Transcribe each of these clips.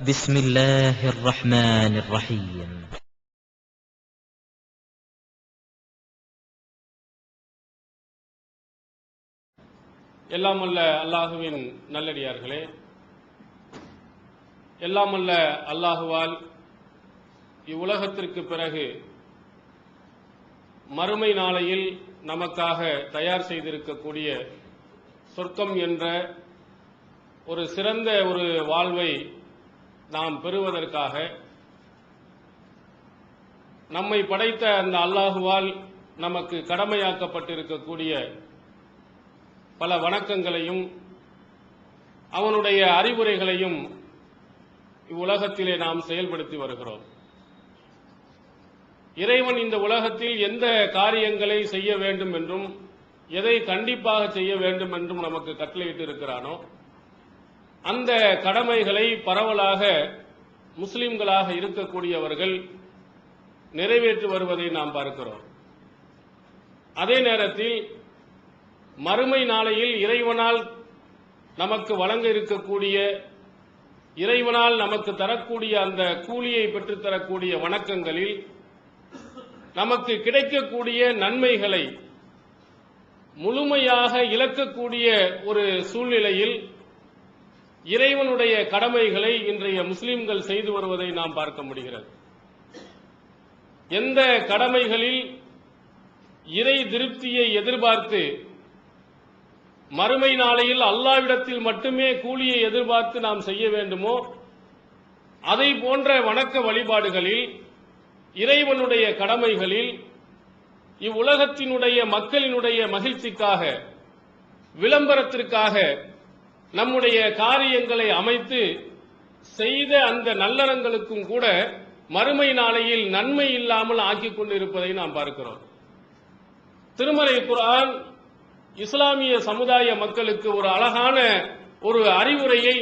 بسم الله الرحمن الرحيم எல்லாம் அல்ல அல்லாஹுவின் நல்லடியார்களே எல்லாம் அல்ல அல்லாஹுவால் இவ்வுலகத்திற்கு பிறகு மறுமை நாளையில் நமக்காக தயார் செய்திருக்கக்கூடிய சொர்க்கம் என்ற ஒரு சிறந்த ஒரு வாழ்வை நாம் பெறுவதற்காக நம்மை படைத்த அந்த அல்லாஹுவால் நமக்கு கடமையாக்கப்பட்டிருக்கக்கூடிய பல வணக்கங்களையும் அவனுடைய அறிவுரைகளையும் இவ்வுலகத்திலே நாம் செயல்படுத்தி வருகிறோம். இறைவன் இந்த உலகத்தில் எந்த காரியங்களை செய்ய வேண்டும் என்றும் எதை கண்டிப்பாக செய்ய வேண்டும் என்றும் நமக்கு கட்டளையிட்டு இருக்கிறானோ அந்த கடமைகளை பரவலாக முஸ்லிம்களாக இருக்கக்கூடியவர்கள் நிறைவேற்றி வருவதை நாம் பார்க்கிறோம். அதே நேரத்தில் மறுமை நாளையில் இறைவனால் நமக்கு வழங்க இருக்கக்கூடிய இறைவனால் நமக்கு தரக்கூடிய அந்த கூலியை பெற்றுத்தரக்கூடிய வணக்கங்களில் நமக்கு கிடைக்கக்கூடிய நன்மைகளை முழுமையாக இழக்கக்கூடிய ஒரு சூழ்நிலையில் இறைவனுடைய கடமைகளை இன்றைய முஸ்லிம்கள் செய்து வருவதை நாம் பார்க்க முடிகிறது. எந்த கடமைகளில் இறை திருப்தியை எதிர்பார்த்து மறுமை நாளையில் அல்லாவிடத்தில் மட்டுமே கூலியை எதிர்பார்த்து நாம் செய்ய வேண்டுமோ அதை போன்ற வணக்க வழிபாடுகளில் இறைவனுடைய கடமைகளில் இவ்வுலகத்தினுடைய மக்களினுடைய மகிழ்ச்சிக்காக விளம்பரத்திற்காக நம்முடைய காரியங்களை அமைத்து செய்த அந்த நல்லறங்களுக்கும் கூட மறுமை நாளையில் நன்மை இல்லாமல் ஆக்கிக் கொண்டிருப்பதை நாம் பார்க்கிறோம். திருமலை குரான் இஸ்லாமிய சமுதாய மக்களுக்கு ஒரு அழகான ஒரு அறிவுரையை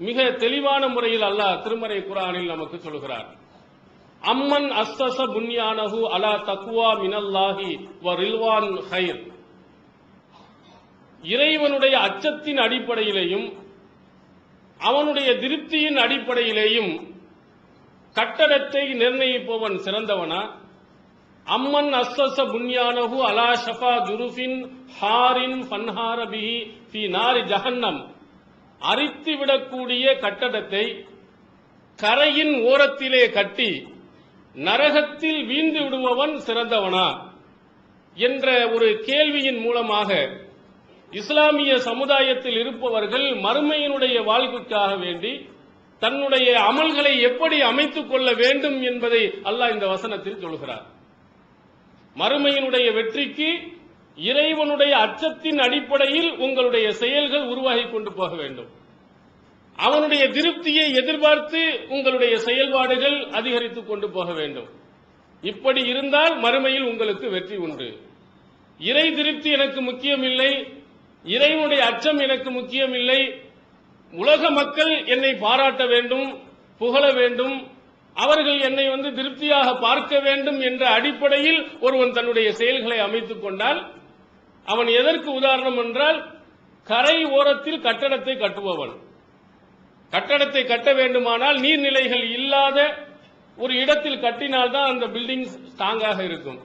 மிக தெளிவான முறையில் அல்லாஹ் திருமறை குரானில் நமக்கு சொல்கிறார். அம்மன் அஸ்தச புன்யானஹு அலா தக்குவா மினல்லாஹி வ ரில்வான் ஹைர். இறைவனுடைய அச்சத்தின் அடிப்படையிலேயும் அவனுடைய திருப்தியின் அடிப்படையிலேயும் கட்டடத்தை நிர்ணயிப்பவன் சிறந்தவனா? அம்மன் அஸ்ஸஸ புன்யானஹு அலா ஷஃபா ஜுருஃபின் ஹாரின் ஃபன்ஹார பிஹி ஃபி நாரி ஜஹன்னம். அரித்து விடக்கூடிய கட்டடத்தை கரையின் ஓரத்திலே கட்டி நரகத்தில் வீழ்ந்து விடுபவன் சிறந்தவனா? என்ற ஒரு கேள்வியின் மூலமாக இஸ்லாமிய சமுதாயத்தில் இருப்பவர்கள் மறுமையினுடைய வாழ்வுக்காக வேண்டி தன்னுடைய அமல்களை எப்படி அமைத்துக் கொள்ள வேண்டும் என்பதை அல்லாஹ் இந்த வசனத்தில் சொல்கிறார். மறுமையினுடைய வெற்றிக்கு இறைவனுடைய அச்சத்தின் அடிப்படையில் உங்களுடைய செயல்கள் உருவாகி கொண்டு போக வேண்டும். அவனுடைய திருப்தியை எதிர்பார்த்து உங்களுடைய செயல்பாடுகள் அதிகரித்துக் கொண்டு போக வேண்டும். இப்படி இருந்தால் மறுமையில் உங்களுக்கு வெற்றி உண்டு. இறை திருப்தி எனக்கு முக்கியமில்லை இறைவனுடைய அச்சம் எனக்கு முக்கியமில்லை. உலக மக்கள் என்னை பாராட்ட வேண்டும் புகழ வேண்டும். அவர்கள் என்னை வந்து திருப்தியாக பார்க்க வேண்டும் என்ற அடிப்படையில் ஒருவன் தன்னுடைய செயல்களை அமைத்துக் கொண்டால் அவன் எதற்கு உதாரணம் என்றால் கரை ஓரத்தில் கட்டடத்தை கட்டுபவன். கட்டடத்தை கட்ட வேண்டுமானால் நீர்நிலைகள் இல்லாத ஒரு இடத்தில் கட்டினால்தான் அந்த பில்டிங் ஸ்ட்ராங்காக இருக்கும்.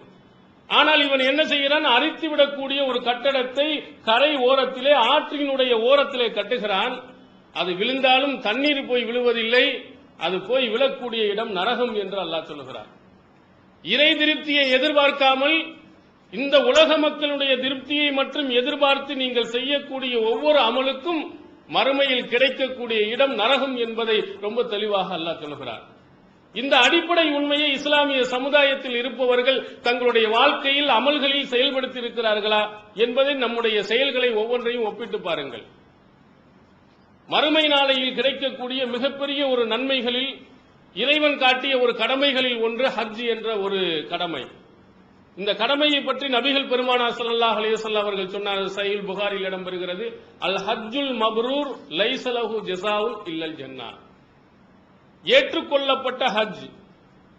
ஆனால் இவன் என்ன செய்கிறான்? அரித்து விடக்கூடிய ஒரு கட்டடத்தை கரை ஓரத்திலே ஆற்றினுடைய ஓரத்திலே கட்டுகிறான். அது விழுந்தாலும் தண்ணீர் போய் விழுவதில்லை. அது போய் விழக்கூடிய இடம் நரகம் என்று அல்லாஹ் சொல்லுகிறார் இறை திருப்தியை எதிர்பார்க்காமல் இந்த உலக மக்களுடைய திருப்தியை மற்றும் எதிர்பார்த்து நீங்கள் செய்யக்கூடிய ஒவ்வொரு அமலுக்கும் மறுமையில் கிடைக்கக்கூடிய இடம் நரகம் என்பதை ரொம்ப தெளிவாக அல்லாஹ் சொல்லுகிறார் இந்த அடிப்படை உண்மையை இஸ்லாமிய சமுதாயத்தில் இருப்பவர்கள் தங்களுடைய வாழ்க்கையில் அமல்களில் செயல்படுத்தி இருக்கிறார்களா என்பதை நம்முடைய செயல்களை ஒவ்வொன்றையும் ஒப்பிட்டு பாருங்கள். மறுமை நாளையில் கிடைக்கக்கூடிய மிகப்பெரிய ஒரு நன்மைகளில் இறைவன் காட்டிய ஒரு கடமைகளில் ஒன்று ஹஜ் என்ற ஒரு கடமை. இந்த கடமையை பற்றி நபிகள் பெருமானா சல்லாஹ் அலிசல்ல அவர்கள் சொன்னார். சயில் புகாரில் இடம்பெறுகிறது. அல் ஹஜ்ஜுல் மப்ரூர் லைசலஹு ஜஸாவுன் இல்லல் ஜன்னா ஏற்றுக்கொள்ளப்பட்ட ஹஜ்.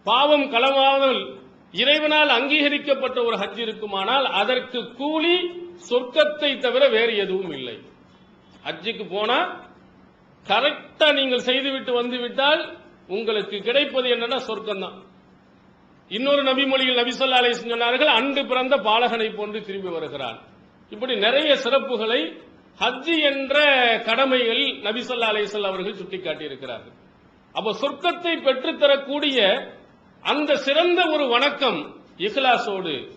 பாவம் களமாமல் இறைவனால் அங்கீகரிக்கப்பட்ட ஒரு ஹஜ் இருக்குமானால் அதற்கு கூலி சொர்க்கத்தை தவிர வேறு எதுவும் இல்லை. ஹஜ்ஜுக்கு போனா கரெக்டா நீங்கள் செய்துவிட்டு வந்துவிட்டால் உங்களுக்கு கிடைப்பது என்னன்னா சொர்க்கம் தான் இன்னொரு நபிமொழியில் நபிசல்லா சொல்லா சொன்னார்கள் அன்று பிறந்த பாலகனை போன்று திரும்பி வருகிறான். இப்படி நிறைய சிறப்புகளை ஹஜ்ஜி என்ற கடமைகள் நபிசல்லா அவர்கள் சுட்டிக்காட்டி இருக்கிறார்கள் அப்ப சொர்க்கத்தை பெற்றுத்தரக்கூடிய அந்த சிறந்த ஒரு வணக்கம் இஹ்லாசோடு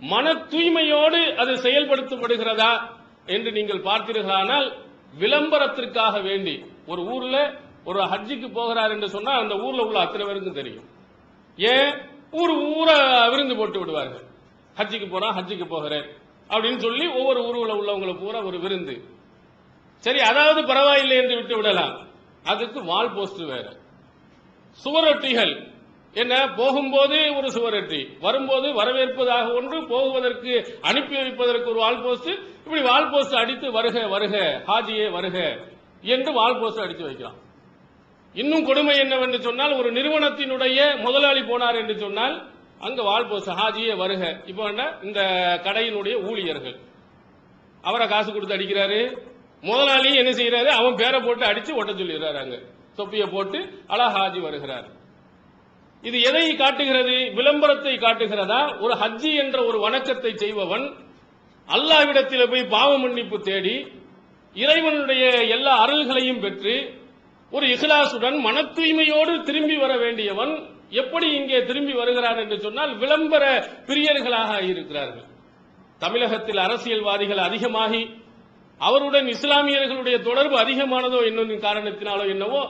மன தூய்மையோடு அது செயல்படுத்தப்படுகிறதா என்று நீங்கள் பார்த்தீர்களானால் விளம்பரத்திற்காக வேண்டி. ஒரு ஊர்ல ஒரு ஹஜ்ஜிக்கு போகிறார் என்று சொன்னால் அந்த ஊர்ல உள்ள அத்தனை பேருக்கும் தெரியும். ஏன்? ஊர் ஊரை விருந்து போட்டு விடுவார்கள். ஹஜ்ஜிக்கு போறான் ஹஜ்ஜிக்கு போகிறேன் அப்படின்னு சொல்லி ஒவ்வொரு ஊர்ல உள்ளவங்களை பூரா ஒரு விருந்து. சரி அதாவது பரவாயில்லை என்று விட்டு விடலாம். அதுக்கு வால் போஸ்ட் வேற. சுவரொட்டிகள். என்ன போகும்போது ஒரு சுவரொட்டி வரும்போது வரவேற்பதாக ஒன்று போகுவதற்கு அனுப்பி வைப்பதற்கு ஒரு வால் போஸ்ட் இப்படி வால் போஸ்ட் அடித்து வருக வருக ஹாஜியே வருக என்று வால் போஸ்ட் அடித்து வைக்கலாம். இன்னும் கொடுமை என்னவென்று சொன்னால் ஒரு நிறுவனத்தினுடைய முதலாளி போனார் என்று சொன்னால் அங்க வால் போஸ்ட் ஹாஜியே வருக. இப்போ என்ன இந்த கடையினுடைய ஊழியர்கள். அவரை காசு கொடுத்து அடிக்கிறாரு. முதலாளி என்ன செய்யறாரு அவன் பேரை போட்டு அடிச்சு ஒட்ட சொல்லிடுறாரு அங்க. தொப்பியை போட்டு அழகாஜி வருகிறார். இது எதை காட்டுகிறது? விளம்பரத்தை காட்டுகிறதா? ஒரு ஹஜ்ஜி என்ற ஒரு வணக்கத்தை செய்பவன் அல்லாவிடத்தில் போய் பாவ மன்னிப்பு தேடி இறைவனுடைய எல்லா அருள்களையும் பெற்று ஒரு இஹ்லாசுடன் மன தூய்மையோடு திரும்பி வர வேண்டியவன் எப்படி இங்கே திரும்பி வருகிறார் என்று சொன்னால் விளம்பர பிரியர்களாக இருக்கிறார்கள். தமிழகத்தில் அரசியல்வாதிகள் அதிகமாகி அவருடன் இஸ்லாமியர்களுடைய தொடர்பு அதிகமானதோ என்னும் காரணத்தினாலோ என்னவோ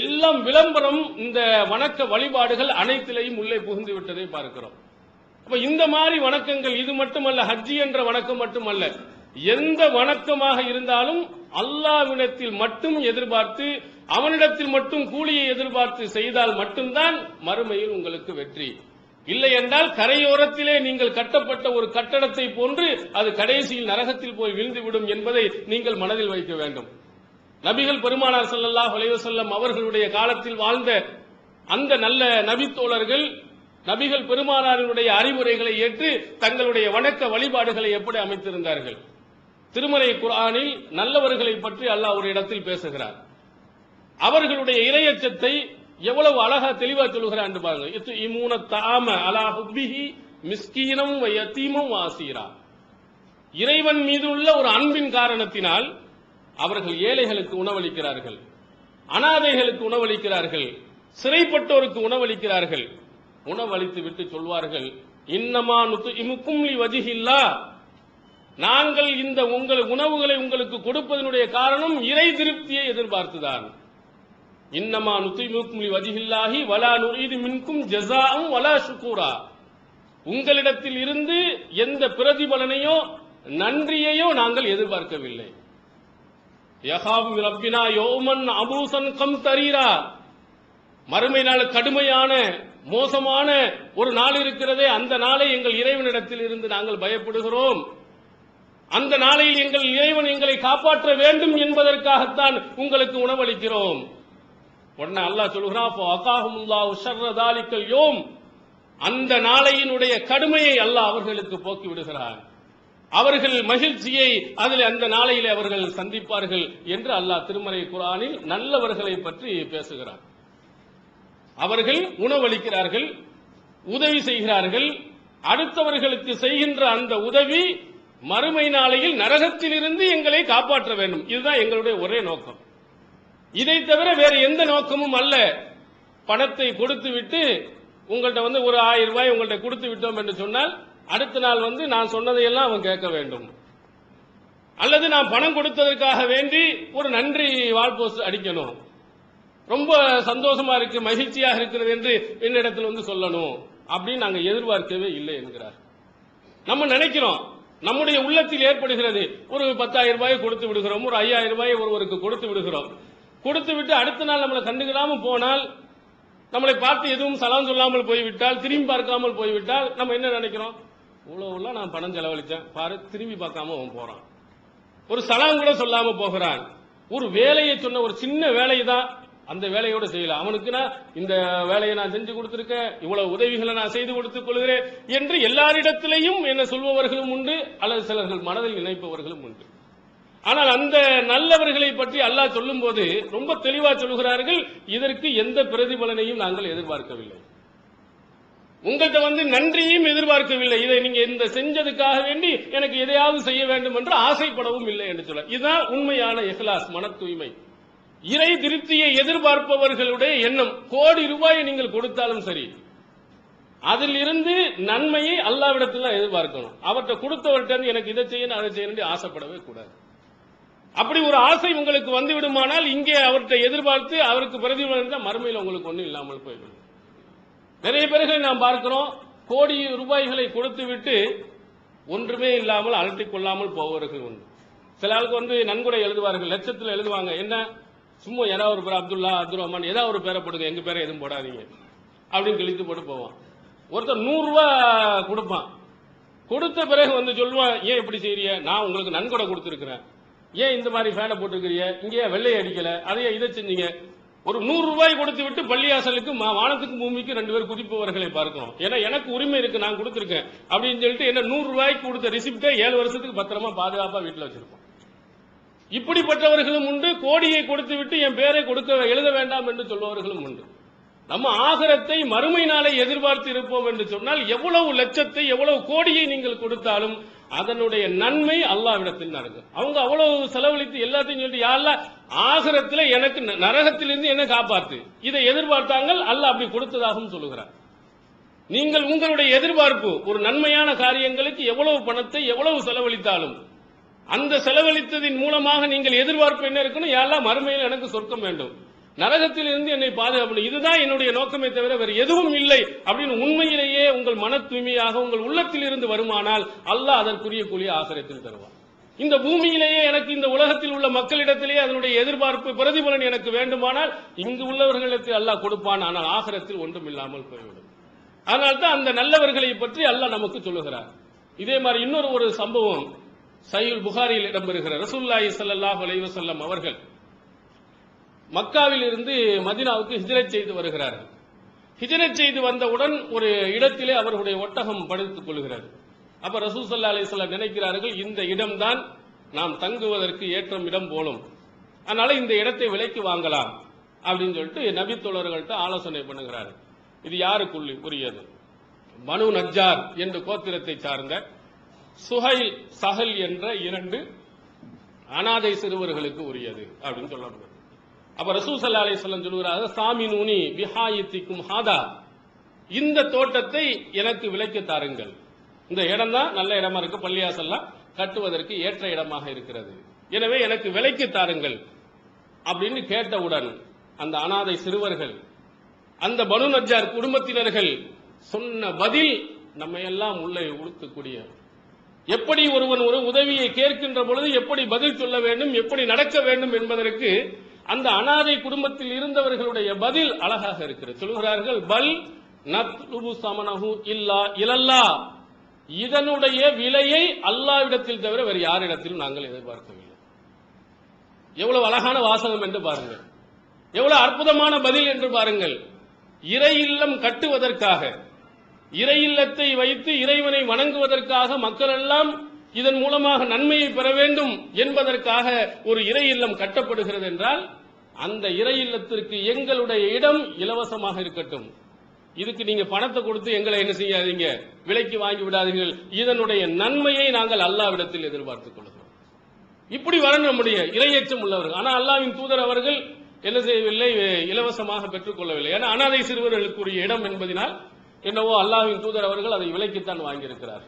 எல்லாம் விளம்பரம் இந்த வணக்க வழிபாடுகள் அனைத்திலையும் உள்ளே புகுந்து விட்டதை பார்க்கிறோம். அப்ப இந்த மாதிரி வணக்கங்கள் இது மட்டுமல்ல ஹஜ்ஜி என்ற வணக்கம் மட்டுமல்ல எந்த வணக்கமாக இருந்தாலும் அல்லாவிடத்தில் மட்டும் எதிர்பார்த்து அவனிடத்தில் மட்டும் கூலியை எதிர்பார்த்து செய்தால் மட்டும்தான் மறுமையில் உங்களுக்கு வெற்றி. இல்லை என்றால் கரையோரத்திலே நீங்கள் கட்டப்பட்ட ஒரு கட்டடத்தை போன்று அது கடைசியில் நரகத்தில் போய் விழுந்துவிடும் என்பதை நீங்கள் மனதில் வைக்க வேண்டும். நபிகள் பெருமானார் சல்லல்லா அலைஹி வஸல்லம் அவர்களுடைய காலத்தில் வாழ்ந்த அந்த நல்ல நபித்தோழர்கள் நபிகள் பெருமானாரினுடைய அறிவுரைகளை ஏற்று தங்களுடைய வணக்க வழிபாடுகளை எப்படி அமைத்திருந்தார்கள்? திருமலை குரானில் நல்லவர்களை பற்றி அல்லாஹ் ஒரு இடத்தில் பேசுகிறார். அவர்களுடைய இரையச்சத்தை எவ்வளவு அழகா தெளிவா சொல்கிறான் பாருங்க இத்து இமூன தாம அலா ஹுப்பிஹி மிஸ்கீனம் வ வாசீரா. இறைவன் மீது உள்ள ஒரு அன்பின் காரணத்தினால் அவர்கள் ஏழைகளுக்கு உணவளிக்கிறார்கள் அனாதைகளுக்கு உணவளிக்கிறார்கள் சிறைப்பட்டோருக்கு உணவளிக்கிறார்கள். உணவளித்து விட்டு சொல்வார்கள் இன்னமா நுத்து இமுக்கும் நாங்கள் இந்த உங்கள் உணவுகளை உங்களுக்கு கொடுப்பதனுடைய காரணம் இறை திருப்தியை எதிர்பார்த்துதான். இன்னமா நுத்திமுக்கும் லி வஜிஹில்லாஹி வலா நுரீது மின்கும் ஜசாவும் வலா சுக்கூரா உங்களிடத்தில் இருந்து எந்த பிரதிபலனையோ நன்றியையோ நாங்கள் எதிர்பார்க்கவில்லை. யகாவு ரப்பினா யோமன் அபூசன் கம் தரீரா. மறுமை நாள் கடுமையான மோசமான ஒரு நாள் இருக்கிறதே அந்த நாளை எங்கள் இறைவனிடத்தில் இருந்து நாங்கள் பயப்படுகிறோம். அந்த நாளையில் எங்கள் இறைவன் எங்களை காப்பாற்ற வேண்டும் என்பதற்காகத்தான் உங்களுக்கு உணவளிக்கிறோம். உடனே அல்லாஹ் சொல்கிறான் அந்த நாளையினுடைய கடுமையை அல்லாஹ் அவர்களுக்கு போக்கி விடுகிறான் அவர்கள் மகிழ்ச்சியை அதில் அந்த நாளையிலே அவர்கள் சந்திப்பார்கள் என்று அல்லாஹ் திருமறை குரானில் நல்லவர்களை பற்றி பேசுகிறார். அவர்கள் உணவளிக்கிறார்கள் உதவி செய்கிறார்கள் அடுத்தவர்களுக்கு செய்கின்ற அந்த உதவி மறுமை நாளையில் நரகத்திலிருந்து எங்களை காப்பாற்ற வேண்டும். இதுதான் எங்களுடைய ஒரே நோக்கம். இதை தவிர வேற எந்த நோக்கமும் அல்ல. பணத்தை கொடுத்து விட்டு உங்கள்கிட்ட வந்து ஒரு ஆயிரம் ரூபாய் உங்கள்கிட்ட கொடுத்து விட்டோம் என்று சொன்னால் அடுத்த நாள் வந்து நான் சொன்னதையெல்லாம் அவன் கேட்க வேண்டும். அல்லது நான் பணம் கொடுத்ததற்காக வேண்டி ஒரு நன்றி வால்போஸ்ட் அடிக்கணும். ரொம்ப சந்தோஷமா இருக்கு மகிழ்ச்சியாக இருக்கிறது என்று என்னிடத்தில் வந்து சொல்லணும். அப்படின்னு நாங்கள் எதிர்பார்க்கவே இல்லை என்கிறார். நம்ம நினைக்கிறோம் நம்முடைய உள்ளத்தில் ஏற்படுகிறது ஒரு பத்தாயிரம் ரூபாய் கொடுத்து விடுகிறோம் ஒரு ஐயாயிரம் ரூபாயை ஒருவருக்கு கொடுத்து விடுகிறோம். கொடுத்து விட்டு அடுத்த நாள் நம்மளை கண்டுக்கிடாமல் போனால் நம்மளை பார்த்து எதுவும் சலாம் சொல்லாமல் போய்விட்டால் திரும்பி பார்க்காமல் போய்விட்டால் நம்ம என்ன நினைக்கிறோம்? இவ்வளவுலாம் நான் பணம் செலவழித்தேன் பாரு திரும்பி பார்க்காம அவன் போறான். ஒரு சலாம் கூட சொல்லாம போகிறான். ஒரு வேலையை சொன்ன ஒரு சின்ன வேலையை தான் அந்த வேலையோட செய்யல. அவனுக்கு நான் இந்த வேலையை நான் செஞ்சு கொடுத்திருக்கேன் இவ்வளவு உதவிகளை நான் செய்து கொடுத்துக் கொள்கிறேன் என்று எல்லாரிடத்திலையும் என்ன சொல்பவர்களும் உண்டு அல்லது சிலர்கள் மனதில் நினைப்பவர்களும் உண்டு. ஆனால் அந்த நல்லவர்களை பற்றி அல்லாஹ் சொல்லும்போது ரொம்ப தெளிவா சொல்கிறார்கள். இதற்கு எந்த பிரதிபலனையும் நாங்கள் எதிர்பார்க்கவில்லை. உங்கள்கிட்ட வந்து நன்றியும் எதிர்பார்க்கவில்லை. இதை நீங்க இந்த செஞ்சதுக்காக வேண்டி எனக்கு எதையாவது செய்ய வேண்டும் என்று ஆசைப்படவும் இல்லை என்று சொல்ல. இதுதான் உண்மையான இஹ்லாஸ் மன தூய்மை இறை திருப்தியை எதிர்பார்ப்பவர்களுடைய எண்ணம். கோடி ரூபாயை நீங்கள் கொடுத்தாலும் சரி அதில் இருந்து நன்மையை அல்லாவிடத்தில் தான் எதிர்பார்க்கணும். அவர்கிட்ட கொடுத்தவர்கிட்ட இருந்து எனக்கு இதை செய்யணும் அதை செய்யணும் ஆசைப்படவே கூடாது. அப்படி ஒரு ஆசை உங்களுக்கு வந்து விடுமானால் இங்கே அவர்கிட்ட எதிர்பார்த்து அவருக்கு பிரதிபலன் மறுமையில் உங்களுக்கு ஒன்றும் இல்லாமல் போய்விடும். நிறைய பேர்களை நாம் பார்க்கிறோம் கோடி ரூபாய்களை கொடுத்து விட்டு ஒன்றுமே இல்லாமல் அலட்டிக் கொள்ளாமல் போவர்கள் உண்டு. சில ஆளுக்கு வந்து நன்கொடை எழுதுவார்கள் லட்சத்தில் எழுதுவாங்க என்ன? சும்மா ஏதாவது ஒரு பேர் அப்துல்லா அப்துல் ரஹ்மான் ஏதாவது ஒரு பேரை போடுங்க எங்க பேரை எதுவும் போடாதீங்க. அப்படின்னு கிழித்து போட்டு போவான். ஒருத்தர் நூறுரூவா கொடுப்பான். கொடுத்த பிறகு வந்து சொல்லுவான் ஏன் இப்படி செய்றீங்க? நான் உங்களுக்கு நன்கொடை கொடுத்துருக்கிறேன். ஏன் இந்த மாதிரி ஃபேனை போட்டிருக்கிறீங்க? இங்கே வெள்ளை அடிக்கல? அதையே இதை செஞ்சீங்க? ஒரு நூறு ரூபாய் கொடுத்து விட்டு பள்ளியாசலுக்கு மா- வானத்துக்கு பூமிக்கு ரெண்டு பேர் குதிப்பவர்களை பார்க்கணும் ஏன்னா எனக்கு உரிமை இருக்கு நான் கொடுத்துருக்கேன். அப்படின்னு சொல்லிட்டு என்ன நூறு ரூபாய்க்கு கொடுத்த ரிசிப்டை ஏழு வருஷத்துக்கு பத்திரமா பாதுகாப்பா வீட்டில் வச்சிருப்போம். இப்படிப்பட்டவர்களும் உண்டு. கோடியை கொடுத்து விட்டு என் பேரை கொடுக்க எழுத வேண்டாம் என்று சொல்பவர்களும் உண்டு. நம்ம ஆகரத்தை மறுமை நாளை எதிர்பார்த்து இருப்போம் என்று சொன்னால் எவ்வளவு லட்சத்தை எவ்வளவு கோடியை நீங்கள் கொடுத்தாலும் அதனுடைய நன்மை அல்லாவிடத்தில் நடக்கும் அவங்க அவ்வளவு செலவழித்து எல்லாத்தையும் சொல்லி யாழ்ல ஆசிரத்தில் எனக்கு ந- நரகத்திலிருந்து என்ன காப்பாத்து? இதை எதிர்பார்த்தாங்கள் அல்லாஹ் அப்படி கொடுத்ததாகவும் சொல்லுகிறார். நீங்கள் உங்களுடைய எதிர்பார்ப்பு ஒரு நன்மையான காரியங்களுக்கு எவ்வளவு பணத்தை எவ்வளவு செலவழித்தாலும் அந்த செலவழித்ததின் மூலமாக நீங்கள் எதிர்பார்ப்பு என்ன இருக்கணும்? யாரெல்லாம் மறுமையில் எனக்கு சொர்க்கம் வேண்டும். நரகத்தில் இருந்து என்னை பாதுகாப்பு இதுதான் என்னுடைய நோக்கமே தவிர வேறு எதுவும் இல்லை அப்படின்னு உண்மையிலேயே உங்கள் மன தூய்மையாக உங்கள் உள்ளத்தில் இருந்து வருமானால் அல்லாஹ் அதற்குரிய கூலிய ஆசிரியத்தில் தருவார் இந்த பூமியிலேயே எனக்கு இந்த உலகத்தில் உள்ள மக்களிடத்திலேயே அதனுடைய எதிர்பார்ப்பு பிரதிபலன் எனக்கு வேண்டுமானால் இங்கு உள்ளவர்களுக்கு அல்லாஹ் கொடுப்பான். ஆனால் ஆகரத்தில் ஒன்றும் இல்லாமல் போய்விடும். அதனால்தான் அந்த நல்லவர்களை பற்றி அல்லாஹ் நமக்கு சொல்லுகிறார். இதே மாதிரி இன்னொரு ஒரு சம்பவம் சையுல் புகாரியில் இடம்பெறுகிற ரசூல்லாஹி சல்லாஹ் அலைவசல்லம் அவர்கள் மக்காவில் இருந்து மதினாவுக்கு ஹிஜ்ரத் செய்து வருகிறார்கள். ஹிஜ்ரத் செய்து வந்தவுடன் ஒரு இடத்திலே அவர்களுடைய ஒட்டகம் படுத்துக் கொள்கிறது. அப்ப ரசூல் ஸல்லல்லாஹு நினைக்கிறார்கள் இந்த இடம்தான் நாம் தங்குவதற்கு ஏற்றம் இடம் போலும். அதனால இந்த இடத்தை விலைக்கு வாங்கலாம் அப்படின்னு சொல்லிட்டு நபி தோழர்கள்ட்ட ஆலோசனை பண்ணுகிறார் இது யாருக்குள்ளி உரியது? மனு நஜார் என்ற கோத்திரத்தை சார்ந்த சுஹைல் சஹல் என்ற இரண்டு அனாதை சிறுவர்களுக்கு உரியது அப்படின்னு சொல்லப்படுது அப்ப ரசூல் ஸல்லல்லாஹு அலைஹி சாமி நூனி விஹாயித்திக்கும் ஹாதா. இந்த தோட்டத்தை எனக்கு விலைக்கு தாருங்கள். இந்த இடம் தான் நல்ல இடமா இருக்கு பள்ளியாசல்லாம் கட்டுவதற்கு ஏற்ற இடமாக இருக்கிறது. எனவே எனக்கு விலைக்கு தாருங்கள் அப்படின்னு கேட்டவுடன் அந்த அனாதை சிறுவர்கள் அந்த பனு நஜார் குடும்பத்தினர்கள் சொன்ன பதில் நம்ம எல்லாம் உள்ளே உழுத்தக்கூடிய எப்படி ஒருவன் ஒரு உதவியை கேட்கின்ற பொழுது எப்படி பதில் சொல்ல வேண்டும் எப்படி நடக்க வேண்டும் என்பதற்கு அந்த அனாதை குடும்பத்தில் இருந்தவர்களுடைய பதில் அழகாக இருக்கிறது. சொல்கிறார்கள் பல் நத்லுபு சமனஹு இல்லா இலல்லா. இதனுடைய விலையை அல்லாவிடத்தில் தவிர வேறு யாரிடத்திலும் நாங்கள் எதிர்பார்க்கவில்லை. எவ்வளவு அழகான வாசகம் என்று பாருங்கள். எவ்வளவு அற்புதமான பதில் என்று பாருங்கள். இறை இல்லம் கட்டுவதற்காக இறை இல்லத்தை வைத்து இறைவனை வணங்குவதற்காக மக்கள் எல்லாம் இதன் மூலமாக நன்மையை பெற வேண்டும் என்பதற்காக ஒரு இறை இல்லம் கட்டப்படுகிறது என்றால் அந்த இறை இல்லத்திற்கு எங்களுடைய இடம் இலவசமாக இருக்கட்டும். இதுக்கு நீங்க பணத்தை கொடுத்து எங்களை என்ன செய்யாதீங்க? விலைக்கு வாங்கி விடாதீர்கள். இதனுடைய நன்மையை நாங்கள் அல்லாவிடத்தில் எதிர்பார்த்துக் கொள்கிறோம். இப்படி வரணும் நம்முடைய இரையச்சம் உள்ளவர்கள். ஆனால் அல்லாவின் தூதர் அவர்கள் என்ன செய்யவில்லை? இலவசமாக பெற்றுக் கொள்ளவில்லை. ஏன்னா அனாதை சிறுவர்களுக்குரிய இடம் என்பதனால் என்னவோ அல்லாவின் தூதர் அவர்கள் அதை விலைக்குத்தான் வாங்கியிருக்கிறார்.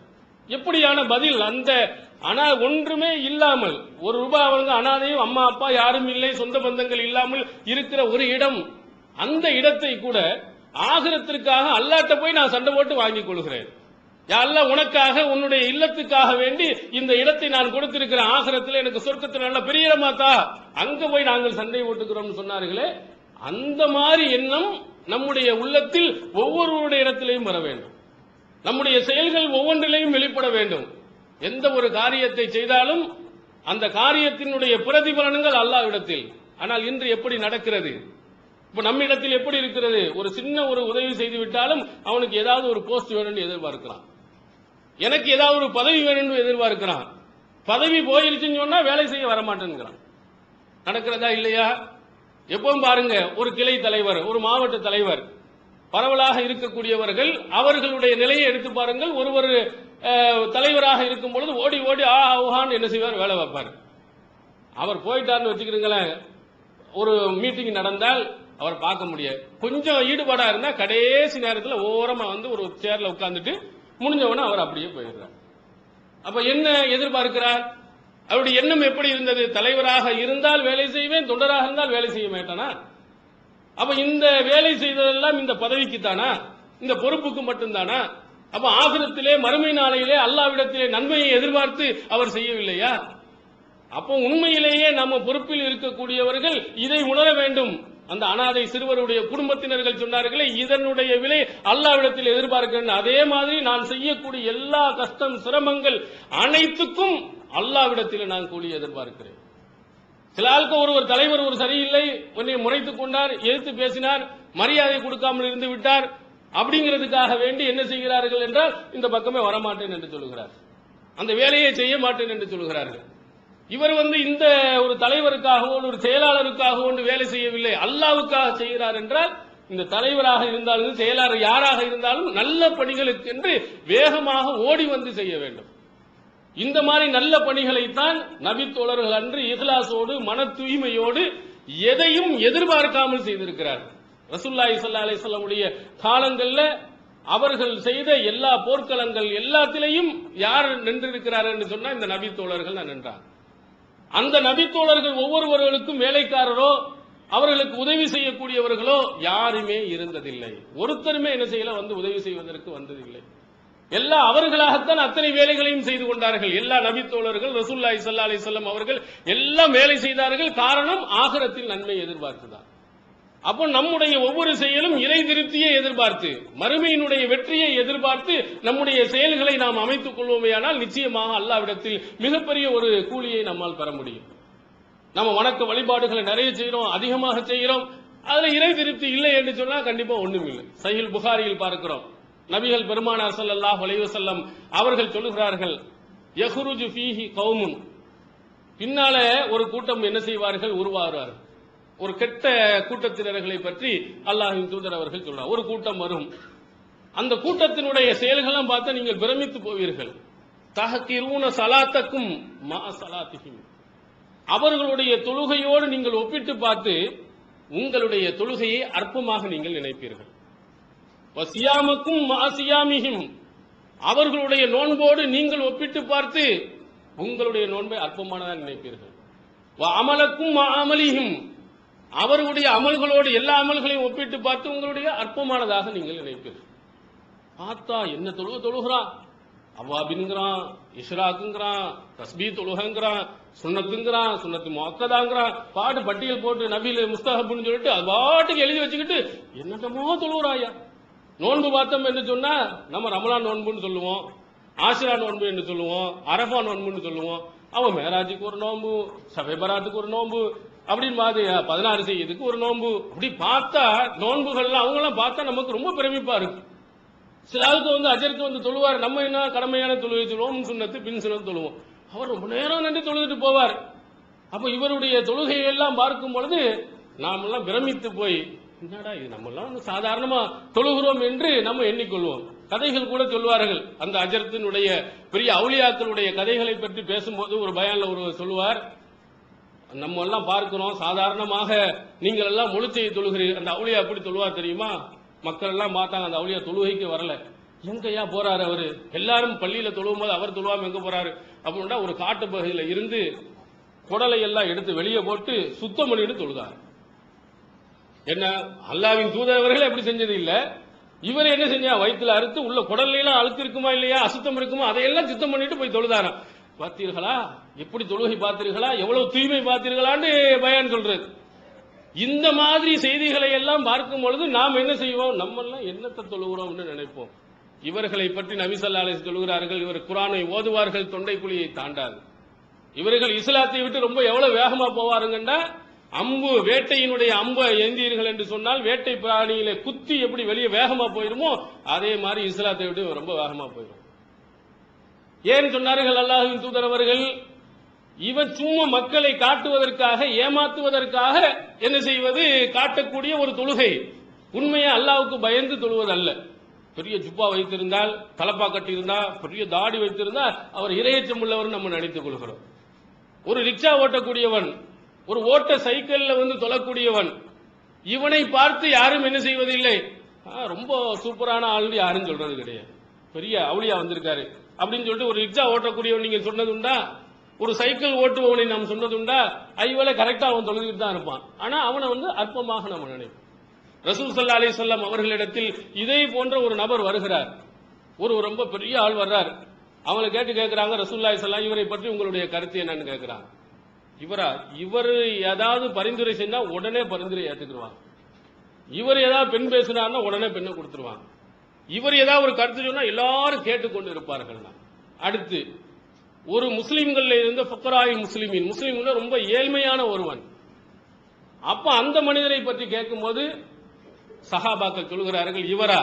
எப்படியான பதில்? அந்த ஆனா ஒன்றுமே இல்லாமல் ஒரு ரூபாய் அவங்க அனாதையும் அம்மா அப்பா யாரும் இல்லை சொந்த பந்தங்கள் இல்லாமல் இருக்கிற ஒரு இடம். அந்த இடத்தை கூட ஆகிரத்திற்காக அல்லாட்ட போய் நான் சண்டை போட்டு வாங்கிக் கொள்கிறேன். அல்ல உனக்காக உன்னுடைய இல்லத்துக்காக வேண்டி இந்த இடத்தை நான் கொடுத்திருக்கிறேன் ஆகிரத்தில் எனக்கு சொர்க்கத்தில் நல்ல பெரிய இடமாத்தா அங்க போய் நாங்கள் சண்டை ஓட்டுக்கிறோம்னு சொன்னார்களே அந்த மாதிரி எண்ணம் நம்முடைய உள்ளத்தில் ஒவ்வொருவருடைய இடத்திலையும் வர வேண்டும். நம்முடைய செயல்கள் ஒவ்வொன்றிலையும் வெளிப்பட வேண்டும். எந்த ஒரு காரியத்தை செய்தாலும் அந்த காரியத்தினுடைய பிரதிபலன்கள் அல்லாவிடத்தில் ஆனால் இன்று எப்படி நடக்கிறது? இப்ப நம்ம இடத்தில் எப்படி இருக்கிறது? ஒரு சின்ன ஒரு உதவி செய்து விட்டாலும் அவனுக்கு ஏதாவது ஒரு போஸ்ட் வேணும்னு எதிர்பார்க்கிறான். எனக்கு ஏதாவது ஒரு பதவி வேணும்னு எதிர்பார்க்கிறான். பதவி போயிருச்சுன்னு சொன்னா வேலை செய்ய வரமாட்டேங்கிறான் நடக்கிறதா இல்லையா? எப்பவும் பாருங்க ஒரு கிளை தலைவர் ஒரு மாவட்ட தலைவர் பரவலாக இருக்கக்கூடியவர்கள் அவர்களுடைய நிலையை எடுத்து பாருங்கள். ஒருவர் தலைவராக இருக்கும் பொழுது ஓடி ஓடி ஆ ஆஹான்னு என்ன செய்வார்? வேலை வைப்பார் அவர் போயிட்டார்னு வச்சுக்கிறீங்களேன் ஒரு மீட்டிங் நடந்தால் அவர் பார்க்க முடியாது. கொஞ்சம் ஈடுபாடா இருந்தா கடைசி நேரத்தில் ஓரமா வந்து ஒரு சேர்ல உட்கார்ந்துட்டு முடிஞ்ச அவர் அப்படியே போயிடுறார். அப்ப என்ன எதிர்பார்க்கிறார்? அவருடைய எண்ணம் எப்படி இருந்தது? தலைவராக இருந்தால் வேலை செய்வேன் தொண்டராக இருந்தால் வேலை செய்ய மாட்டானா? அப்ப இந்த வேலை செய்ததெல்லாம் இந்த பதவிக்கு தானா? இந்த பொறுப்புக்கு மட்டும்தானா? அப்ப ஆகிரத்திலே மறுமை நாளையிலே அல்லாவிடத்திலே நன்மையை எதிர்பார்த்து அவர் செய்யவில்லையா? அப்போ உண்மையிலேயே நம்ம பொறுப்பில் இருக்கக்கூடியவர்கள் இதை உணர வேண்டும். அந்த அனாதை சிறுவருடைய குடும்பத்தினர்கள் சொன்னார்களே இதனுடைய விலை அல்லாவிடத்தில் எதிர்பார்க்கிறேன் அதே மாதிரி நான் செய்யக்கூடிய எல்லா கஷ்டம் சிரமங்கள் அனைத்துக்கும் அல்லாவிடத்தில் நான் கூலி எதிர்பார்க்கிறேன். சில ஆளுக்கு ஒருவர் தலைவர் ஒரு சரியில்லை உன்னை முறைத்துக் கொண்டார் எதிர்த்து பேசினார் மரியாதை கொடுக்காமல் இருந்து விட்டார் அப்படிங்கிறதுக்காக வேண்டி என்ன செய்கிறார்கள் என்றால் இந்த பக்கமே வரமாட்டேன் என்று சொல்லுகிறார். அந்த வேலையை செய்ய மாட்டேன் என்று சொல்லுகிறார்கள். இவர் வந்து இந்த ஒரு தலைவருக்காகவோ ஒரு செயலாளருக்காகவோ ஒன்று வேலை செய்யவில்லை. அல்லாவுக்காக செய்கிறார் என்றால் இந்த தலைவராக இருந்தாலும் செயலாளர் யாராக இருந்தாலும் நல்ல பணிகளுக்கு என்று வேகமாக ஓடி வந்து செய்ய வேண்டும். இந்த மாதிரி நல்ல பணிகளைத்தான் நபித்தோழர்கள் அன்று இஹ்லாசோடு மன தூய்மையோடு எதையும் எதிர்பார்க்காமல் செய்திருக்கிறார். ரசூல்லாய் சல்லா அலிஸ்லமுடைய காலங்கள்ல அவர்கள் செய்த எல்லா போர்க்களங்கள் எல்லாத்திலையும் யார் நின்றிருக்கிறார் என்று சொன்னா இந்த நபித்தோழர்கள் தான் நின்றார் அந்த நபித்தோழர்கள் ஒவ்வொருவர்களுக்கும் வேலைக்காரரோ அவர்களுக்கு உதவி செய்யக்கூடியவர்களோ யாருமே இருந்ததில்லை. ஒருத்தருமே என்ன செய்யல வந்து உதவி செய்வதற்கு வந்ததில்லை. எல்லா அவர்களாகத்தான் அத்தனை வேலைகளையும் செய்து கொண்டார்கள். எல்லா நபித்தோழர்கள் ரசூல்லாய் சல்லா அலிசல்லம் அவர்கள் எல்லாம் வேலை செய்தார்கள். காரணம் ஆகரத்தில் நன்மை எதிர்பார்த்துதான் அப்போ நம்முடைய ஒவ்வொரு செயலும் இறை திருப்தியை எதிர்பார்த்து மறுமையினுடைய வெற்றியை எதிர்பார்த்து நம்முடைய செயல்களை நாம் அமைத்துக் கொள்வோமேயானால் நிச்சயமாக அல்லாவிடத்தில் மிகப்பெரிய ஒரு கூலியை நம்மால் பெற முடியும். நம்ம வணக்க வழிபாடுகளை நிறைய செய்கிறோம் அதிகமாக செய்கிறோம் அதுல இறை திருப்தி இல்லை என்று சொன்னா கண்டிப்பா ஒண்ணும் இல்லை சையில் புகாரியில் பார்க்கிறோம். நபிகள் பெருமானார் சல்லல்லாஹ் அலைஹி செல்லம் அவர்கள் சொல்லுகிறார்கள் யஹ்ருஜு ஃபீஹி கௌமுன். பின்னால ஒரு கூட்டம் என்ன செய்வார்கள்? உருவாகிறார்கள் ஒரு கெட்ட கூட்டத்தினர்களை பற்றி அல்லாஹின் தூதர் அவர்கள் சொல்றார். ஒரு கூட்டம் வரும். அந்த கூட்டத்தினுடைய செயல்களெல்லாம் பார்த்தா நீங்கள் பிரமித்து போவீர்கள். தஹக்கிரூன சலாத்தக்கும் மா சலாத்திகும் அவர்களுடைய தொழுகையோடு நீங்கள் ஒப்பிட்டு பார்த்து உங்களுடைய தொழுகையை அற்பமாக நீங்கள் நினைப்பீர்கள். வசியாமுக்கும் மாசியாமிகும் அவர்களுடைய நோன்போடு நீங்கள் ஒப்பிட்டு பார்த்து உங்களுடைய நோன்பை அற்பமானதாக நினைப்பீர்கள். அமலுக்கும் அமலியும் அமலிகும் அவர்களுடைய அமல்களோடு எல்லா அமல்களையும் ஒப்பிட்டு பார்த்து உங்களுடைய அற்பமானதாக நீங்கள் நினைப்பீர்கள். பார்த்தா என்ன தொழுக தொழுகிறான் அவ்வாபின்கிறான் இஷ்ராக்குங்கிறான் தஸ்பி தொழுகங்கிறான் சுண்ணத்துங்கிறான் சுண்ணத்து மொக்கதாங்கிறான் பாட்டு பட்டியல் போட்டு நபியில் முஸ்தகப்புன்னு சொல்லிட்டு அது பாட்டுக்கு எழுதி வச்சுக்கிட்டு என்னட்டமோ தொழுகிறாயா? நோன்பு பார்த்தோம் என்று சொன்னா நம்ம ரமலான் நோன்புன்னு சொல்லுவோம் ஆசிரா நோன்பு என்று சொல்லுவோம் அரபா நோன்புன்னு சொல்லுவோம். அவன் மேராஜுக்கு ஒரு நோன்பு சபைபராத்துக்கு ஒரு நோன்பு அப்படின்னு மாதிரி பதினாறு செய்யறதுக்கு ஒரு நோன்பு. அப்படி பார்த்தா நோன்புகள்லாம் அவங்களாம் பார்த்தா நமக்கு ரொம்ப பிரமிப்பா இருக்கு சில ஆளுக்கு வந்து அஜருக்கு வந்து தொழுவார் நம்ம என்ன கடமையான தொழுகை சொல்லுவோம் சுண்ணத்து பின் சுண்ணத்து தொழுவோம் அவர் ரொம்ப நேரம் நின்று தொழுதுட்டு போவார். அப்போ இவருடைய தொழுகையெல்லாம் பார்க்கும் பொழுது நாமெல்லாம் பிரமித்து போய் என்னடா இது? நம்மெல்லாம் வந்து சாதாரணமா தொழுகிறோம் என்று நம்ம எண்ணிக்கொள்வோம். கதைகள் கூட சொல்வார்கள் அந்த அஜரத்தினுடைய பெரிய அவுளியாக்களுடைய கதைகளை பற்றி பேசும்போது ஒரு பயான்ல ஒரு சொல்லுவார் நம்ம எல்லாம் பார்க்கிறோம் சாதாரணமாக நீங்கள் எல்லாம் முழுச்சையை தொழுகிறீர்கள். அந்த அவுளியா எப்படி தொழுவார் தெரியுமா? மக்கள் எல்லாம் பார்த்தாங்க அந்த அவுளியா தொழுகைக்கு வரல. எங்கய்யா போறாரு அவரு? எல்லாரும் பள்ளியில தொழுவும் போது அவர் தொழுவாம எங்க போறாரு? அப்படின்னா ஒரு காட்டு பகுதியில இருந்து குடலை எல்லாம் எடுத்து வெளியே போட்டு சுத்தம் பண்ணிட்டு தொழுதார். என்ன அல்லாவின் தூதரவர்கள் எப்படி செஞ்சது இல்ல. இவர் என்ன செஞ்சா வயிற்றுல அறுத்து உள்ள குடல்ல எல்லாம் அழுத்து இருக்குமா இல்லையா அசுத்தம் இருக்குமா அதையெல்லாம் சுத்தம் பண்ணிட்டு போய் தொழுதாராம். பார்த்தீர்களா? எப்படி தொழுகை பார்த்தீர்களா? எவ்வளவு தூய்மை பார்த்தீர்களான்னு பயான் சொல்றது. இந்த மாதிரி செய்திகளை எல்லாம் பார்க்கும் பொழுது நாம் என்ன செய்வோம்? நம்ம எல்லாம் என்னத்தை தொழுகிறோம்னு நினைப்போம். இவர்களை பற்றி நபிசல்லா அலிஸ் சொல்கிறார்கள் இவர் குரானை ஓதுவார்கள் தொண்டை குழியை தாண்டாது. இவர்கள் இஸ்லாத்தை விட்டு ரொம்ப எவ்வளவு வேகமா போவாருங்கன்னா அம்பு வேட்டையினுடைய அம்பை எந்தீர்கள் என்று சொன்னால் வேட்டை பிராணியில குத்தி எப்படி வெளியே வேகமா போயிருமோ அதே மாதிரி இஸ்லாத்தை விட்டு ரொம்ப வேகமா போயிடும் ஏன் சொன்னார்கள் அல்லாஹின் தூதரவர்கள் இவன் சும்மா மக்களை காட்டுவதற்காக ஏமாத்துவதற்காக என்ன செய்வது? காட்டக்கூடிய ஒரு தொழுகை. உண்மையை அல்லாவுக்கு பயந்து தொழுவது அல்ல பெரிய ஜுப்பா வைத்திருந்தால் தலப்பா கட்டியிருந்தா பெரிய தாடி வைத்திருந்தா அவர் இரையச்சம் உள்ளவர் நம்ம நினைத்துக் கொள்கிறோம். ஒரு ரிக்ஷா ஓட்டக்கூடியவன் ஒரு ஓட்ட சைக்கிள்ல வந்து தொழக்கூடியவன் இவனை பார்த்து யாரும் என்ன செய்வதில்லை. ஆ, ரொம்ப சூப்பரான ஆள்னு யாரும் சொல்றது கிடையாது. பெரிய அவுளியா வந்திருக்காரு. அப்படின்னு சொல்லிட்டு ஒரு ரிக்ஷா ஓட்டக்கூடியவன் நீங்க சொன்னதுண்டா? ஒரு சைக்கிள் ஓட்டுபவனை நாம் சொன்னதுண்டா? ஐவேளை கரெக்டா அவன் தொழுதுட்டு தான் இருப்பான். ஆனா அவனை வந்து அற்பமாக நம்ம நினைப்போம். ரசூல் சல்லா அலி சொல்லம் அவர்களிடத்தில் இதே போன்ற ஒரு நபர் வருகிறார். ஒரு ரொம்ப பெரிய ஆள் வர்றார். அவங்களை கேட்டு கேட்கிறாங்க ரசூல்லாய் சல்லாம் இவரை பற்றி உங்களுடைய கருத்து என்னன்னு கேட்கிறாங்க இவரா இவர் ஏதாவது பரிந்துரை செஞ்சா உடனே பரிந்துரை ஏத்துக்குருவாங்க. இவர் ஏதாவது பெண் பேசினார்னா உடனே பெண்ணை கொடுத்துருவாங்க. இவர் ஏதாவது ஒரு கருத்து சொன்னா எல்லாரும் கேட்டுக்கொண்டு இருப்பார்கள் அடுத்து ஒரு முஸ்லீம்கள் இருந்த ஃபக்கராய் முஸ்லிமின். முஸ்லீம்கள் ரொம்ப ஏழ்மையான ஒருவன். அப்ப அந்த மனிதரை பற்றி கேட்கும்போது சஹாபாக்கள் சொல்கிறார்கள் இவரா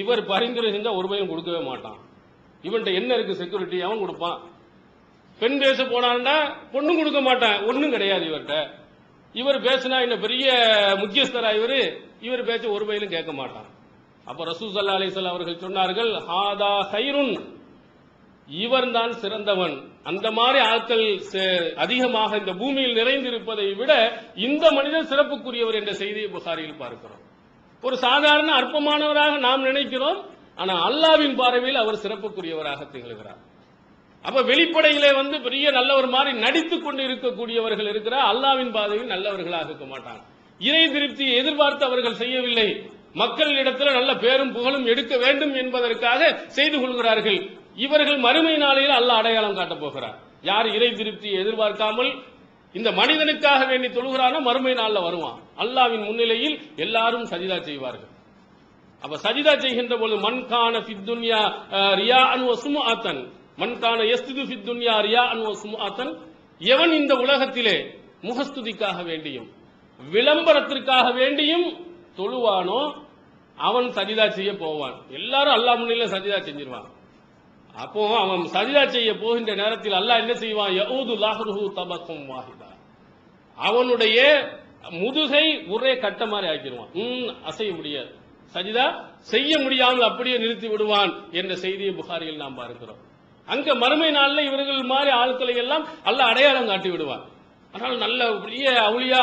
இவர் பரிந்துரை செஞ்சா ஒரு பையன் கொடுக்கவே மாட்டான். இவன்கிட்ட என்ன இருக்கு செக்யூரிட்டி அவன் கொடுப்பான். பெண் பேச போனான்னா பொண்ணும் கொடுக்க மாட்டான் ஒன்றும் கிடையாது இவர்கிட்ட. இவர் பேசினா என்ன பெரிய முக்கியஸ்தரா இவர்? இவர் பேச்ச ஒரு பயிலும் கேட்க மாட்டான். அப்ப ரசூசல்லா சல்லா அவர்கள் சொன்னார்கள் ஹாதா ஹைருன். இவன் தான் சிறந்தவன். அந்த மாதிரி ஆட்கள் அதிகமாக இந்த பூமியில் நிறைந்திருப்பதை விட இந்த மனிதன் சிறப்புக்குரியவர் என்ற செய்தியை புகாரியில் பார்க்கிறோம். ஒரு சாதாரண அற்பமானவராக நாம் நினைக்கிறோம் ஆனால் அல்லாவின் பார்வையில் அவர் சிறப்புக்குரியவராக திகழ்கிறார். அப்ப வெளிப்படையிலே வந்து பெரிய நல்லவர் மாதிரி நடித்துக் கொண்டு இருக்கக்கூடியவர்கள் இருக்கிறார் அல்லாவின் பாதையில் நல்லவர்களாக இருக்க மாட்டாங்க. இறை திருப்தி எதிர்பார்த்து அவர்கள் செய்யவில்லை. மக்களிடத்தில் நல்ல பேரும் புகழும் எடுக்க வேண்டும் என்பதற்காக செய்து கொள்கிறார்கள். இவர்கள் மறுமை நாளையில் அல்லாஹ் அடையாளம் காட்டப் போகிறார். யார் இறை திருப்தியை எதிர்பார்க்காமல் இந்த மனிதனுக்காக வேண்டி தொழுகிறானோ மறுமை நாளில் வருவான். அல்லாவின் முன்னிலையில் எல்லாரும் சஜிதா செய்வார்கள். அப்ப சஜிதா செய்கின்ற பொழுது மண்கான பித்துன்யா ரியா அன்வ சுமுஆத்தன். மண்கான எஸ்துது துன்யா ரியா அன்வ சுமாத்தன் எவன் இந்த உலகத்திலே முகஸ்துதிக்காக வேண்டியும் விளம்பரத்திற்காக வேண்டியும் தொழுவானோ அவன் சஜிதா செய்ய போவான். எல்லாரும் அல்லாஹ் முன்னில சஜிதா செஞ்சிருவான். அப்போ அவன் சஜிதா செய்ய போகின்ற நேரத்தில் அல்லாஹ் என்ன செய்வான்? யவுது லாஹ்ருஹு தபக்கும் வாஹிதா. அவனுடைய முதுகை ஒரே கட்ட மாதிரி ஆக்கிடுவான் ம், அசைய முடியாது. சஜிதா செய்ய முடியாமல் அப்படியே நிறுத்தி விடுவான் என்ற செய்தியை புகாரியில் நாம் பார்க்கிறோம். அங்க மறுமை நாளில் இவர்கள் மாதிரி ஆட்களை எல்லாம் நல்ல அடையாளம் காட்டி விடுவார் ஆனால் நல்ல பெரிய அவுளியா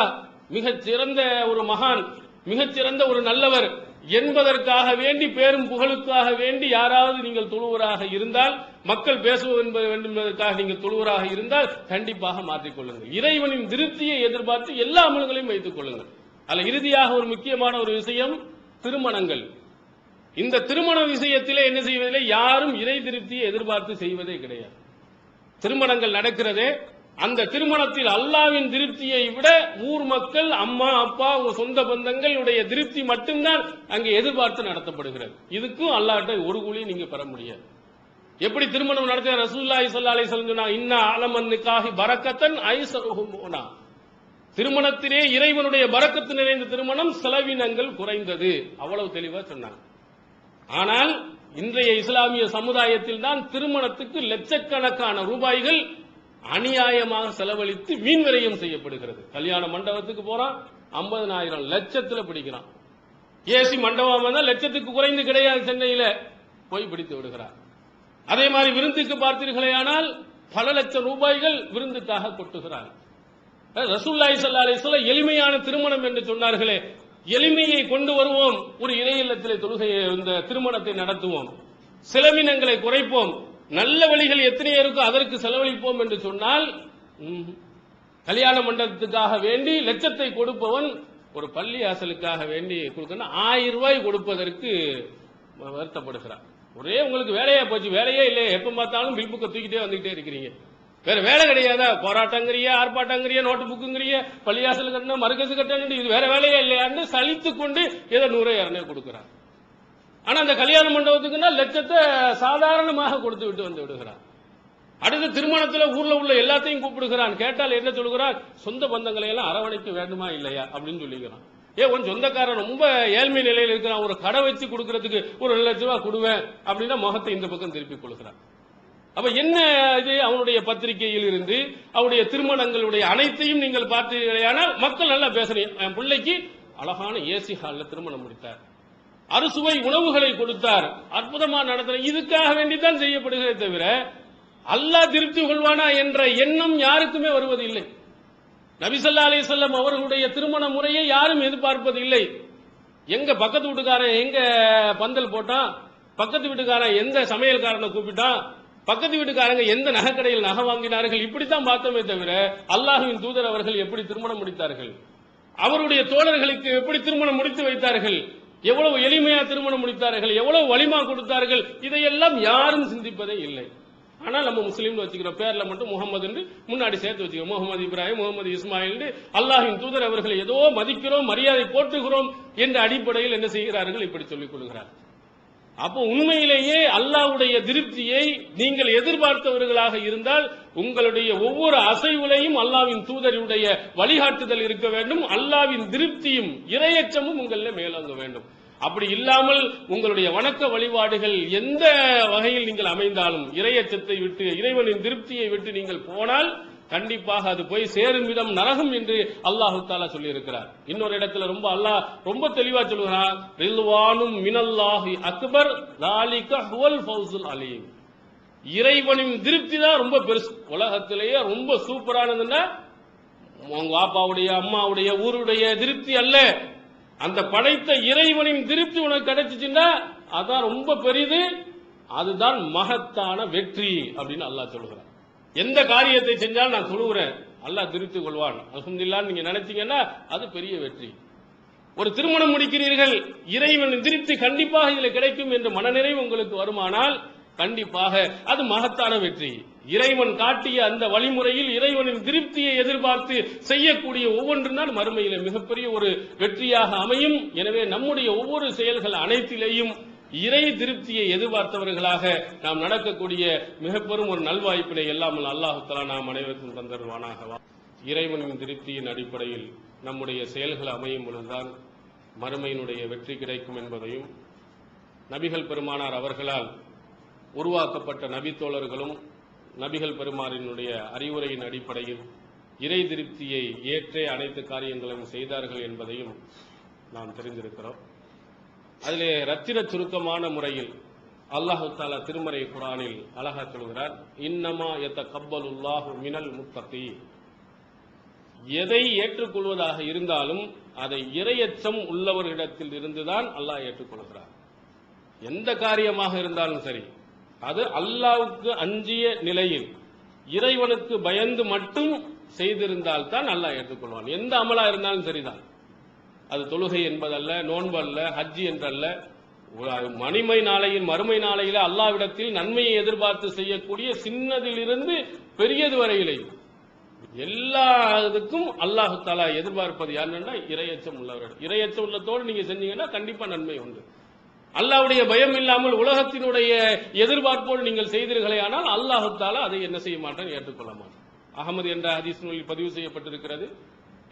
மிகச் சிறந்த ஒரு மகான் மிகச்சிறந்த ஒரு நல்லவர் என்பதற்காக வேண்டி பேரும் புகழுக்காக வேண்டி யாராவது நீங்கள் தொழுவராக இருந்தால் மக்கள் பேசுவது என்பது வேண்டும் என்பதற்காக நீங்கள் தொழுவராக இருந்தால் கண்டிப்பாக மாற்றிக்கொள்ளுங்கள் இறைவனின் திருப்தியை எதிர்பார்த்து எல்லா அமல்களையும் வைத்துக் கொள்ளுங்கள். அதுல இறுதியாக ஒரு முக்கியமான ஒரு விஷயம் திருமணங்கள். இந்த திருமண விஷயத்திலே என்ன செய்வதில்லை? யாரும் இறை திருப்தியை எதிர்பார்த்து செய்வதே கிடையாது. திருமணங்கள் நடக்கிறதே அந்த திருமணத்தில் அல்லாவின் திருப்தியை விட ஊர் மக்கள் அம்மா அப்பா உங்க சொந்த பந்தங்களுடைய திருப்தி மட்டும்தான் அங்கே எதிர்பார்த்து நடத்தப்படுகிறது. இதுக்கும் அல்லாட்ட ஒரு கூலி நீங்க பெற முடியாது. எப்படி திருமணம் நடத்த ரசூல்லாய் சல்லா அலி சொன்னா இன்னா ஆலமன் நிக்காஹி பரக்கத்தன் ஐசருஹும் திருமணத்திலே இறைவனுடைய பரக்கத்து நிறைந்த திருமணம் செலவினங்கள் குறைந்தது. அவ்வளவு தெளிவா சொன்னாங்க. ஆனால் இன்றைய இஸ்லாமிய சமுதாயத்தில் தான் திருமணத்துக்கு லட்சக்கணக்கான ரூபாய்கள் அநியாயமாக செலவழித்து மீன் விரயம் செய்யப்படுகிறது. கல்யாண மண்டபத்துக்கு போறான் ஐம்பதனாயிரம் லட்சத்துல பிடிக்கிறான். ஏசி மண்டபம் வந்தா லட்சத்துக்கு குறைந்து கிடையாது சென்னையில. போய் பிடித்து விடுகிறார். அதே மாதிரி விருந்துக்கு பார்த்தீர்களேயானால் பல லட்சம் ரூபாய்கள் விருந்துக்காக கொட்டுகிறார். ரசூல்லாய் சல்லா அலிஸ்லாம் எளிமையான திருமணம் என்று சொன்னார்களே எளிமையை கொண்டு வருவோம். ஒரு இணைய இல்லத்திலே தொழுகையை இந்த திருமணத்தை நடத்துவோம். செலவினங்களை குறைப்போம். நல்ல வழிகள் எத்தனையோ இருக்கோ அதற்கு செலவழிப்போம் என்று சொன்னால் கல்யாண மண்டபத்துக்காக வேண்டி லட்சத்தை கொடுப்பவன் ஒரு பள்ளி ஆசலுக்காக வேண்டி கொடுக்கணும். ஆயிரம் ரூபாய் கொடுப்பதற்கு வருத்தப்படுகிறான். ஒரே உங்களுக்கு வேலையா போச்சு. வேலையே இல்லையே. எப்ப பார்த்தாலும் பில் புக்கை தூக்கிட்டே வந்துகிட்டே இருக்கிறீங்க. வேற வேலை கிடையாதா? போராட்டங்கிறிய ஆர்ப்பாட்டங்கிறிய நோட்டு புக்குங்கிறிய பள்ளியாசல் கட்டணும் மறுக்கசு கட்டணும் இது வேற வேலையே இல்லையான்னு சலித்து கொண்டு ஏதோ நூறு இரநூறு கொடுக்கிறார். ஆனா அந்த கல்யாண மண்டபத்துக்குன்னா லட்சத்தை சாதாரணமாக கொடுத்து விட்டு வந்து விடுகிறான் அடுத்த திருமணத்துல ஊர்ல உள்ள எல்லாத்தையும் கூப்பிடுகிறான். கேட்டால் என்ன சொல்கிறான் சொந்த பந்தங்களை எல்லாம் அரவணைக்க வேண்டுமா இல்லையா அப்படின்னு சொல்லிக்கிறான். ஏ உன் சொந்தக்காரன் ரொம்ப ஏழ்மை நிலையில் இருக்கிறான். ஒரு கடை வச்சு கொடுக்கறதுக்கு ஒரு லட்ச ரூபா கொடுவேன் அப்படின்னா முகத்தை இந்த பக்கம் திருப்பி கொடுக்குறான் அப்ப என்ன இது? அவனுடைய பத்திரிகையில் இருந்து அவருடைய திருமணங்களுடைய அனைத்தையும் நீங்கள் பார்த்தீர்களானால் மக்கள் நல்லா பேசுறீங்க என் பிள்ளைக்கு அழகான ஏசி ஹாலில் திருமணம் முடித்தார். அறுசுவை உணவுகளை கொடுத்தார். அற்புதமா நடத்தின இதுக்காக வேண்டித்தான் செய்யப்படுகிறதே தவிர அல்லாஹ் திருப்தி கொள்வானா என்ற எண்ணம் யாருக்குமே வருவதில்லை. நபிசல்லா அலிசல்லம் அவர்களுடைய திருமண முறையை யாரும் எதிர்பார்ப்பது இல்லை எங்க பக்கத்து வீட்டுக்காரன் எங்க பந்தல் போட்டான்? பக்கத்து வீட்டுக்காரன் எந்த சமையல்காரனை கூப்பிட்டான்? பக்கத்து வீட்டுக்காரங்க எந்த நகைக்கடையில் நகை வாங்கினார்கள்? இப்படித்தான் பார்த்தோமே தவிர அல்லாஹுவின் தூதர் அவர்கள் எப்படி திருமணம் முடித்தார்கள்? அவருடைய தோழர்களுக்கு எப்படி திருமணம் முடித்து வைத்தார்கள்? எவ்வளவு எளிமையா திருமணம் முடித்தார்கள்? எவ்வளவு வலிமா கொடுத்தார்கள்? இதையெல்லாம் யாரும் சிந்திப்பதே இல்லை. ஆனால் நம்ம முஸ்லீம்னு வச்சுக்கிறோம் பேர்ல மட்டும் முகமது முன்னாடி சேர்த்து வச்சுக்கிறோம் முகமது இப்ராஹிம் முகமது இஸ்மாயில் அல்லாஹின் தூதர் அவர்களை ஏதோ மதிக்கிறோம் மரியாதை போற்றுகிறோம் என்ற அடிப்படையில் என்ன செய்கிறார்கள்? இப்படி சொல்லிக் கொள்கிறார்கள் அப்போ உண்மையிலேயே அல்லாவுடைய திருப்தியை நீங்கள் எதிர்பார்த்தவர்களாக இருந்தால் உங்களுடைய ஒவ்வொரு அசைவுலையும் அல்லாவின் தூதருடைய வழிகாட்டுதல் இருக்க வேண்டும் அல்லாவின் திருப்தியும் இரையச்சமும் உங்களில் மேலோங்க வேண்டும். அப்படி இல்லாமல் உங்களுடைய வணக்க வழிபாடுகள் எந்த வகையில் நீங்கள் அமைந்தாலும் இரையச்சத்தை விட்டு இறைவனின் திருப்தியை விட்டு நீங்கள் போனால் கண்டிப்பாக அது போய் சேரும் விதம் நரகம் என்று அல்லாஹு தாலா சொல்லி இருக்கிறார் இன்னொரு இடத்துல ரொம்ப அல்லாஹ் ரொம்ப தெளிவா சொல்லுகிறார் ரில்வானும் மினல்லாஹி அக்பர் தாலிக ஹுவல் ஃபௌசுல் அலீம். இறைவனின் திருப்தி தான் ரொம்ப பெருசு. உலகத்திலேயே ரொம்ப சூப்பரானதுன்னா உங்க பாப்பாவுடைய அம்மாவுடைய ஊருடைய திருப்தி அல்ல. அந்த படைத்த இறைவனின் திருப்தி உனக்கு கிடைச்சிச்சுன்னா அதான் ரொம்ப பெரிது. அதுதான் மகத்தான வெற்றி அப்படின்னு அல்லாஹ் சொல்லுகிறார் எந்த காரியத்தை செஞ்சாலும் நான் சொல்லுகிறேன். அல்லாஹ் திருத்து கொள்வான். அலமதுல்லான்னு நீங்க நினைச்சீங்கன்னா அது பெரிய வெற்றி. ஒரு திருமணம் முடிக்கிறீர்கள் இறைவனின் திருப்தி கண்டிப்பாக இதில் கிடைக்கும் என்ற மனநிறைவு உங்களுக்கு வருமானால் கண்டிப்பாக அது மகத்தான வெற்றி. இறைவன் காட்டிய அந்த வழிமுறையில் இறைவனின் திருப்தியை எதிர்பார்த்து செய்யக்கூடிய ஒவ்வொன்று நாள் மறுமையில மிகப்பெரிய ஒரு வெற்றியாக அமையும். எனவே நம்முடைய ஒவ்வொரு செயல்கள் அனைத்திலேயும் இறை திருப்தியை எதிர்பார்த்தவர்களாக நாம் நடக்கக்கூடிய மிக பெரும் ஒரு நல்வாய்ப்பினை எல்லாம் அல்லாஹுத்தலா நாம் அனைவருக்கும் தந்தருவானாகவா இறைவனின் திருப்தியின் அடிப்படையில் நம்முடைய செயல்கள் அமையும் பொழுதுதான் மறுமையினுடைய வெற்றி கிடைக்கும் என்பதையும் நபிகள் பெருமானார் அவர்களால் உருவாக்கப்பட்ட நபித்தோழர்களும் நபிகள் பெருமாறினுடைய அறிவுரையின் அடிப்படையில் இறை திருப்தியை ஏற்றே அனைத்து காரியங்களையும் செய்தார்கள் என்பதையும் நாம் தெரிந்திருக்கிறோம். அதிலே ரத்தின சுருக்கமான முறையில் அல்லாஹு தாலா திருமறை குரானில் அழகா சொல்கிறார் இன்னமா எத்த கப்பலுல்லாஹு மினல் முத்தத்தி எதை ஏற்றுக்கொள்வதாக இருந்தாலும் அதை இரையச்சம் உள்ளவர்களிடத்தில் இருந்துதான் அல்லாஹ் ஏற்றுக்கொள்கிறார். எந்த காரியமாக இருந்தாலும் சரி அது அல்லாவுக்கு அஞ்சிய நிலையில் இறைவனுக்கு பயந்து மட்டும் செய்திருந்தால் தான் அல்லாஹ் ஏற்றுக்கொள்வான். எந்த அமலா இருந்தாலும் சரிதான். அது தொழுகை என்பதல்ல நோன்பு அல்ல ஹஜ்ஜி என்றல்ல. ஒரு மணிமை நாளையின் மறுமை நாளையில அல்லாவிடத்தில் நன்மையை எதிர்பார்த்து செய்யக்கூடிய சின்னதிலிருந்து பெரியது வரையிலே. எல்லா இதுக்கும் அல்லாஹு தாலா எதிர்பார்ப்பது யாருன்னா இரையச்சம் உள்ளவர்கள். இரையச்சம் உள்ளத்தோடு நீங்க செஞ்சீங்கன்னா கண்டிப்பா நன்மை உண்டு. அல்லாவுடைய பயம் இல்லாமல் உலகத்தினுடைய எதிர்பார்ப்போடு நீங்கள் செய்தீர்களே ஆனால் அல்லாஹு தாலா அதை என்ன செய்ய மாட்டேன் ஏற்றுக்கொள்ள மாட்டேன். அகமது என்ற ஹதீஸ் நூலில் பதிவு செய்யப்பட்டிருக்கிறது.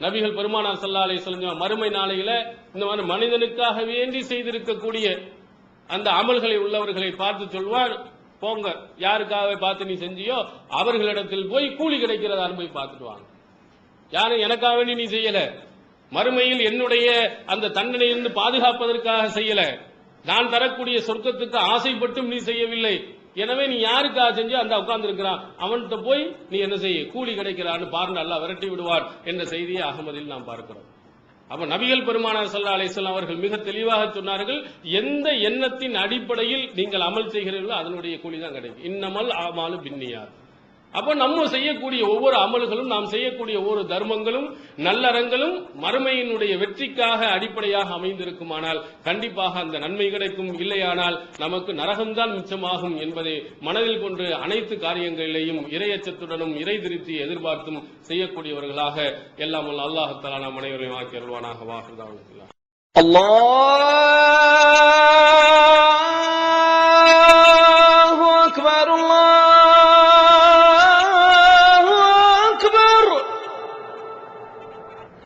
நபிகள் பெருமானார் சல்லா அலி மறுமை நாளையில இந்த மாதிரி மனிதனுக்காக வேண்டி செய்திருக்கக்கூடிய அந்த அமல்களை உள்ளவர்களை பார்த்து சொல்வார். போங்க யாருக்காக பார்த்து நீ செஞ்சியோ அவர்களிடத்தில் போய் கூலி கிடைக்கிறதான்னு போய் பார்த்துட்டு வாங்க. யாரும் எனக்காக வேண்டி நீ செய்யல. மறுமையில் என்னுடைய அந்த தண்டனையிலிருந்து பாதுகாப்பதற்காக செய்யல. நான் தரக்கூடிய சொர்க்கத்துக்கு ஆசைப்பட்டும் நீ செய்யவில்லை. எனவே நீ யாருக்காக செஞ்சு அந்த உட்கார்ந்து இருக்கிறான் அவன்கிட்ட போய் நீ என்ன செய்ய கூலி கிடைக்கிறான்னு பாருங்க அல்ல விரட்டி விடுவார் என்ற செய்தியை அகமதில் நாம் பார்க்கிறோம். அப்ப நபிகள் பெருமானார் சல்லா அலிஸ்லாம் அவர்கள் மிக தெளிவாக சொன்னார்கள் எந்த எண்ணத்தின் அடிப்படையில் நீங்கள் அமல் செய்கிறீர்களோ அதனுடைய கூலி தான் கிடைக்கும். இன்னமல் ஆமாலும் பின்னியார் அப்போ நம்ம செய்யக்கூடிய ஒவ்வொரு அமல்களும் நாம் செய்யக்கூடிய ஒவ்வொரு தர்மங்களும் நல்லறங்களும் மறுமையினுடைய வெற்றிக்காக அடிப்படையாக அமைந்திருக்குமானால் கண்டிப்பாக அந்த நன்மை கிடைக்கும். இல்லையானால் நமக்கு நரகம்தான் மிச்சமாகும் என்பதை மனதில் கொண்டு அனைத்து காரியங்களிலேயும் இறையச்சத்துடனும் இறை திருப்தி எதிர்பார்த்தும் செய்யக்கூடியவர்களாக எல்லாம் அல்லாஹத்தாலா நாம் அனைவரையும் ஆக்கி அருள்வானாக. வாக்குதான் அல்லாஹ்!